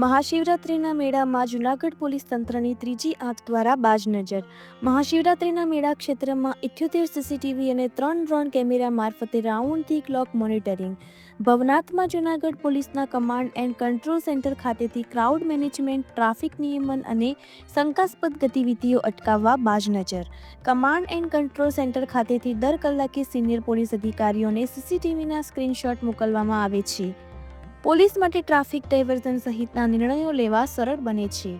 મહાશિવરાત્રિના મેળામાં જૂનાગઢ પોલીસ તંત્રની ત્રીજી આંખ દ્વારા બાજ નજર. મહાશિવરાત્રિના મેળા ક્ષેત્રમાં ઇઠ્યોતેર સીસીટીવી અને ત્રણ ડ્રોન કેમેરા મારફતે રાઉન્ડ ધી ક્લોક મોનિટરિંગ. ભવનાથમાં જૂનાગઢ પોલીસના કમાન્ડ એન્ડ કંટ્રોલ સેન્ટર ખાતેથી ક્રાઉડ મેનેજમેન્ટ, ટ્રાફિક નિયમન અને શંકાસ્પદ ગતિવિધિઓ અટકાવવા બાજ નજર. કમાન્ડ એન્ડ કંટ્રોલ સેન્ટર ખાતેથી દર કલાકે સિનિયર પોલીસ અધિકારીઓને સીસીટીવીના સ્ક્રીનશોટ મોકલવામાં આવે છે. પોલીસ માટે ટ્રાફિક ડાયવર્ઝન સહિતના નિર્ણયો લેવા સરળ બને છે.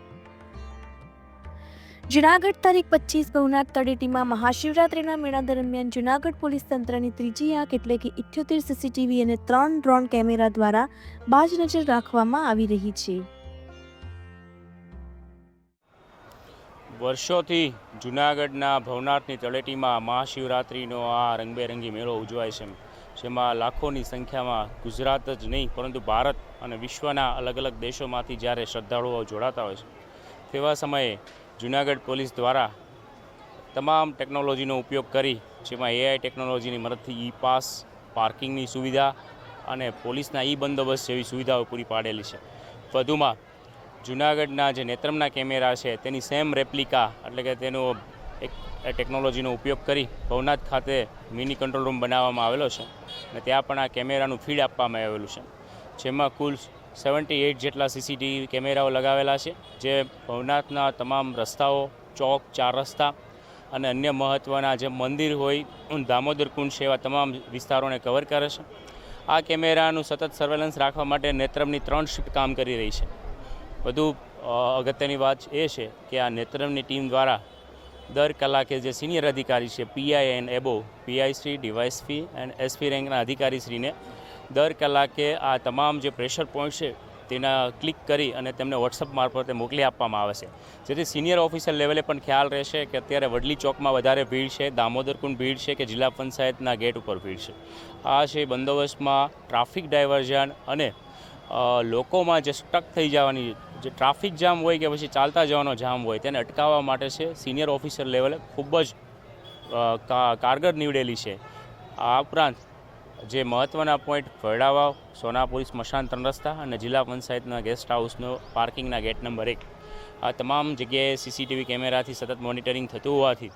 જુનાગઢ તારીખ પચીસ ભવનાથ તળેટીમાં મહાશિવરાત્રિના મેળા દરમિયાન જુનાગઢ પોલીસ તંત્રની ત્રીજી આંખ એટલે કે ઇઠ્યોતેર સીસીટીવી અને ત્રણ ડ્રોન કેમેરા દ્વારા બાજ નજર રાખવામાં આવી રહી છે. વર્ષોથી જૂનાગઢના ભવનાથની તળેટીમાં મહાશિવરાત્રિનો આ રંગબેરંગી મેળો ઉજવાય છે. જેમાં લાખોની સંખ્યામાં ગુજરાત જ નહીં, પરંતુ ભારત અને વિશ્વના અલગ અલગ દેશોમાંથી જ્યારે શ્રદ્ધાળુઓ જોડાતા હોય છે, તેવા સમયે જૂનાગઢ પોલીસ દ્વારા તમામ ટેકનોલોજીનો ઉપયોગ કરી, જેમાં એઆઈ ટેકનોલોજીની મદદથી ઈ પાસ પાર્કિંગની સુવિધા અને પોલીસના ઈ બંદોબસ્ત જેવી સુવિધાઓ પૂરી પાડેલી છે. વધુમાં, જૂનાગઢના જે નેત્રમના કેમેરા છે, તેની સેમ રેપ્લિકા એટલે કે તેનો એક ટેકનોલોજીનો ઉપયોગ કરી ભવનાથ ખાતે મિની કંટ્રોલ રૂમ બનાવવામાં આવેલો છે અને ત્યાં પણ આ કેમેરાનું ફીડ આપવામાં આવેલું છે. જેમાં કુલ સેવન્ટી એઇટ જેટલા સીસીટીવી કેમેરાઓ લગાવેલા છે, જે ભવનાથના તમામ રસ્તાઓ, ચોક, ચાર રસ્તા અને અન્ય મહત્ત્વના જે મંદિર હોય દામોદર કુંડ છે એવા તમામ વિસ્તારોને કવર કરે છે. આ કેમેરાનું સતત સર્વેલન્સ રાખવા માટે નેત્રમની ત્રણ શિફ્ટ કામ કરી રહી છે. વધુ અગત્યની વાત એ છે કે આ નેત્રમની ટીમ દ્વારા દર કલાકે જે સિનિયર અધિકારી છે PI and above PIC DySP and SP રેન્કના અધિકારીશ્રીને દર કલાકે આ તમામ જે પ્રેશર પોઈન્ટ છે, તેના ક્લિક કરી અને તેમને વોટ્સઅપ મારફતે મોકલી આપવામાં આવે છે. જેથી સિનિયર ઓફિસર લેવલે પણ ખ્યાલ રહેશે કે અત્યારે વડલી ચોકમાં વધારે ભીડ છે, દામોદર કુંડ ભીડ છે કે જિલ્લા પંચાયતના ગેટ ઉપર ભીડ છે. આ છે બંદોબસ્તમાં ટ્રાફિક ડાયવર્ઝન અને લોકોમાં જે સ્ટક થઈ જવાની જે ટ્રાફિક જામ હોય કે પછી ચાલતા જવાનો જામ હોય તેને અટકાવવા માટે છે સિનિયર ઓફિસર લેવલે ખૂબ જ કારગર નીવડેલી છે. આ ઉપરાંત જે મહત્ત્વના પોઈન્ટ ભરડાવાવ, સોનાપુરી સ્મશાન ત્રણ રસ્તા અને જિલ્લા પંચાયતના ગેસ્ટ હાઉસનો પાર્કિંગના ગેટ નંબર એક. આ તમામ જગ્યાએ સીસીટીવી કેમેરાથી સતત મોનિટરિંગ થતું હોવાથી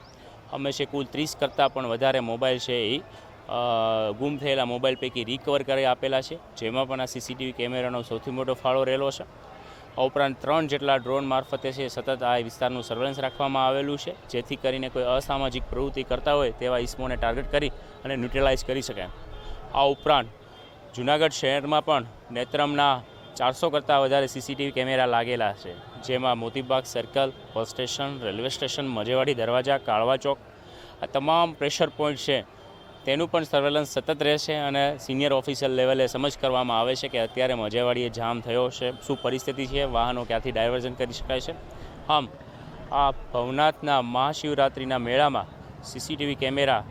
હંમેશા કુલ ત્રીસ કરતાં પણ વધારે મોબાઈલ છે એ ગુમ થયેલા મોબાઈલ પૈકી રિકવર કરી આપેલા છે, જેમાં પણ આ સીસીટીવી કેમેરાનો સૌથી મોટો ફાળો રહેલો છે. આ ઉપરાંત ત્રણ જેટલા ડ્રોન મારફતે છે સતત આ વિસ્તારનું સર્વેલન્સ રાખવામાં આવેલું છે, જેથી કરીને કોઈ અસામાજિક પ્રવૃત્તિ કરતા હોય તેવા ઇસમોને ટાર્ગેટ કરી અને ન્યુટ્રલાઇઝ કરી શકાય આ ઉપરાંત જૂનાગઢ શહેરમાં પણ નેત્રમના ચારસો કરતાં વધારે સીસીટીવી કેમેરા લાગેલા છે, જેમાં Motibaug circle bus station railway station Majevadi દરવાજા, કાળવા ચોક, આ તમામ પ્રેશર પોઈન્ટ છે તેનું પણ સર્વેલન્સ સતત રહેશે અને સિનિયર ઓફિસર લેવલે સમજ કરવામાં આવે છે કે અત્યારે મજેવાડીએ જામ થયો છે. શું પરિસ્થિતિ છે? વાહનો ક્યાંથી ડાયવર્ઝન કરી શકાય છે? આમ, આ ભવનાથના મહાશિવરાત્રિના મેળામાં સીસીટીવી કેમેરા